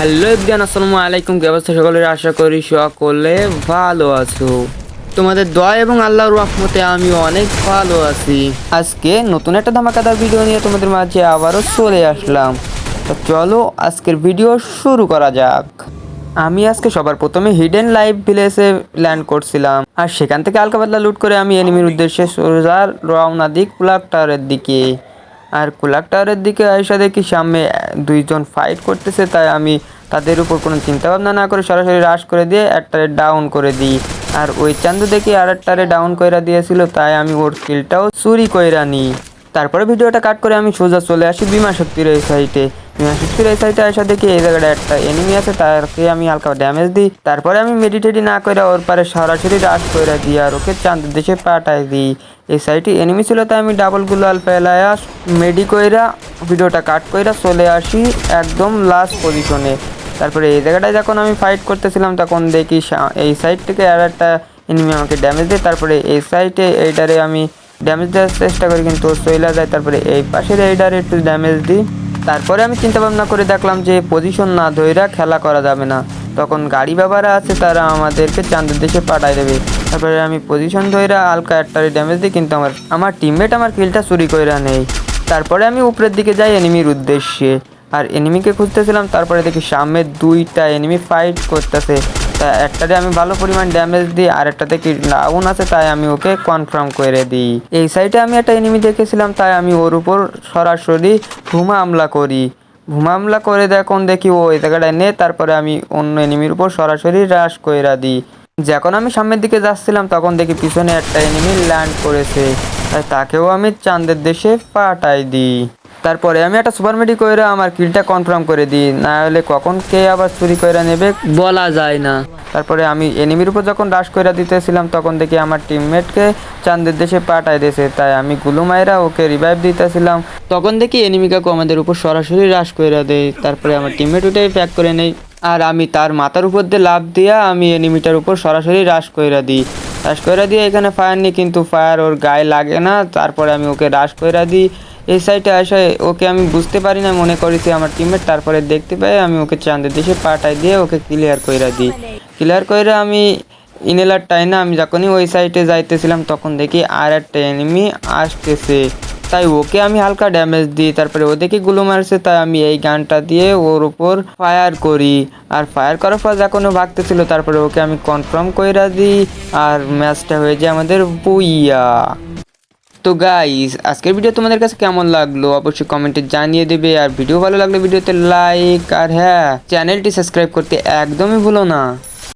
Hello ইবদিয়ান আসসালামু আলাইকুম। কি অবস্থা সকলের? আশা করি সকলে ভালো আছো। তোমাদের দয়া এবং আল্লাহর রহমতে আমি অনেক ভালো আছি। আজকে নতুন একটা ধামাকাদার ভিডিও নিয়ে তোমাদের মাঝে আবারও চলে আসলাম। তো চলো আজকের ভিডিও শুরু করা যাক। আমি আজকে সবার প্রথমে হিডেন লাইভ ভিলেজে ল্যান্ড করছিলাম। আর সেখান থেকে হালকা পাতলা লুট করে আমি এনিমির উদ্দেশ্যে সোজার রওনা দিক কুলাক টাওয়ারের দিকে। আর কুলাক টাওয়ারের দিকে আয়সা দেখি সামনে দুইজন ফাইট করতেছে, তাই আমি তাদের উপর কোনো চিন্তা ভাবনা না করে সরাসরি রাশ করে দিয়ে একটারে ডাউন করে দিই। আর ওই চান্দু দেখি আর একটারে ডাউন কইরা দিয়েছিল, তাই আমি ওর স্কিলটাও চুরি কইরা নিই। তারপরে ভিডিওটা কাট করে আমি সোজা চলে আসি বিমা শক্তির এই এই সাইটে আসা দেখি এই জায়গাটা একটা এনিমি আছে তাকে আমি হালকা ড্যামেজ দিই। তারপরে আমি না ওর সরাসরি আর ওকে দিই। এই সাইটে এনিমি ছিল, তাই আমি ডাবল মেডি কইরা ভিডিওটা কাট কইরা চলে আসি একদম লাস্ট পজিশনে তারপরে এই জায়গাটায় যখন আমি ফাইট করতেছিলাম, তখন দেখি এই সাইড থেকে আর একটা এনিমি আমাকে ড্যামেজ দেয়। তারপরে এই সাইডে এইটারে আমি ড্যামেজ দেওয়ার চেষ্টা করি, কিন্তু ও সইলা যায়। তারপরে এই পাশের এইটারে একটু ড্যামেজ দিই। তারপরে আমি চিন্তা ভাবনা করে দেখলাম যে পজিশন না ধইরা খেলা করা যাবে না। তখন গাড়ি বাবারা আছে, তারা আমাদেরকে চাঁদের দেশে পাঠায় দেবে। তারপরে আমি পজিশন ধইরা হালকা একটারে ড্যামেজ দিই, কিন্তু আমার আমার টিমমেট আমার কিলটা চুরি কইরা নেই তারপরে আমি উপরের দিকে যাই এনিমির উদ্দেশ্যে। আর এনিমিকে খুঁজতেছিলাম, তারপরে দেখি সামনে দুইটা এনিমি ফাইট করতেছে। তা একটাতে আমি ভালো পরিমাণ ড্যামেজ দিই আর একটাতে কি আছে তাই আমি ওকে কনফার্ম করে দিই। এই সাইডে আমি একটা এনিমি দেখেছিলাম, তাই আমি ওর উপর সরাসরি ভুমা হামলা করি। ভুমা হামলা করে দেখুন, দেখি ও এই জায়গাটায় নে তারপরে আমি অন্য এনিমির উপর সরাসরি রাশ কইরা দিই। যখন আমি সামনের দিকে যাচ্ছিলাম, তখন দেখি পিছনে একটা এনিমি ল্যান্ড করেছে, তাই তাকেও আমি চাঁদের দেশে পাঠাই দিই। তারপরে আমি একটা সুপার মেডি করে আমার কিলটা কনফার্ম করে দিই না হলে কখন কে আবার চুরি করে নেবে? বলা যায় না। তারপরে আমি এনিমির উপর যখন রাশ করে দিতেছিলাম তখন দেখি আমার টিমমেটকে চাঁদের দেশে পাঠাই দিয়েছে তাই আমি গুলু মাইরা ওকে রিভাইভ দিতেছিলাম। তখন দেখি এনিমি কাকু আমাদের উপর সরাসরি রাশ করে দেয় তারপরে আমার টিমমেট ওটাই প্যাক করে নেই আর আমি তার মাথার উপর দিয়ে লাভ দিয়া আমি এনিমিটার উপর সরাসরি রাশ কইরা দিই। রাশ কইরা দিয়ে এখানে ফায়ার নিই কিন্তু ফায়ার ওর গায়ে লাগে না তারপরে আমি ওকে রাশ কইরা দিই। এই সাইডে আসে, ওকে আমি বুঝতে পারি না, মনে করেছি আমার টিমমেট তারপরে দেখতে পাই, আমি ওকে চাঁদের দেশে পাঠাই দিয়ে ওকে ক্লিয়ার কইরা দিই। ক্লিয়ার কইরা আমি ইনেলার টাইনা আমি যখনই ওই সাইডে যাইতেছিলাম, তখন দেখি আর একটা এনিমি আসতেছে। তাই ওকে আমি হালকা ড্যামেজ দিই, তারপরে ও দেখি গুলো মারছে, তাই আমি এই গানটা দিয়ে ওর উপর ফায়ার করি। আর ফায়ার করার পর যখন ও ভাগতেছিল, তারপরে ওকে আমি কনফার্ম কইরা দিই, আর ম্যাচটা হয়ে যায় আমাদের বুইয়া। তো গাইস আজকের ভিডিও তোমাদের কাছে কেমন লাগল? অবশ্যই কমেন্টে জানিয়ে দেবে। আর ভিডিও ভালো লাগলে ভিডিওতে লাইক আর হ্যাঁ চ্যানেলটি সাবস্ক্রাইব করতে একদমই ভুলো না।